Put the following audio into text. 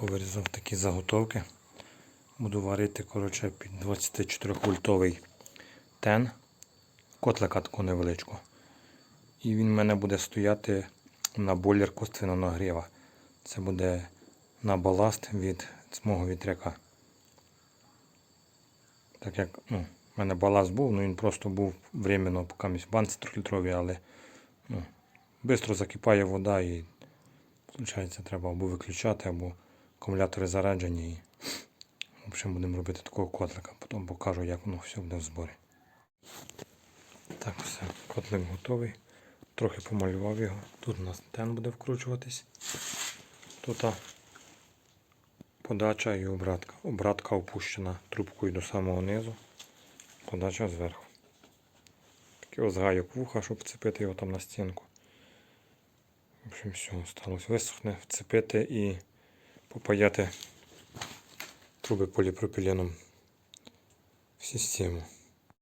Повирізав такі заготовки. Буду варити коротше, під 24 вольтовий тен. Котлика таку невеличку. І він в мене буде стояти на бойлер косвіного нагріва. Це буде на баласт від мого вітряка. Так як ну, в мене баласт був, ну він просто був временно, поки місь банці 3-літрові, але ну, швидко закипає вода і виходить, треба або виключати, або акумулятори заряджені. І, в общем, будемо робити такого котлика. Потім покажу, як воно все буде в зборі. Так, все, котлик готовий. Трохи помалював його. Тут у нас тен буде вкручуватись. Тут подача і обратка. Обратка опущена трубкою до самого низу. Подача зверху. Такий ось гайок вуха, щоб вцепити його там на стінку. В общем, все, осталось висохне, вцепити і попаяти труби поліпропіленом в систему.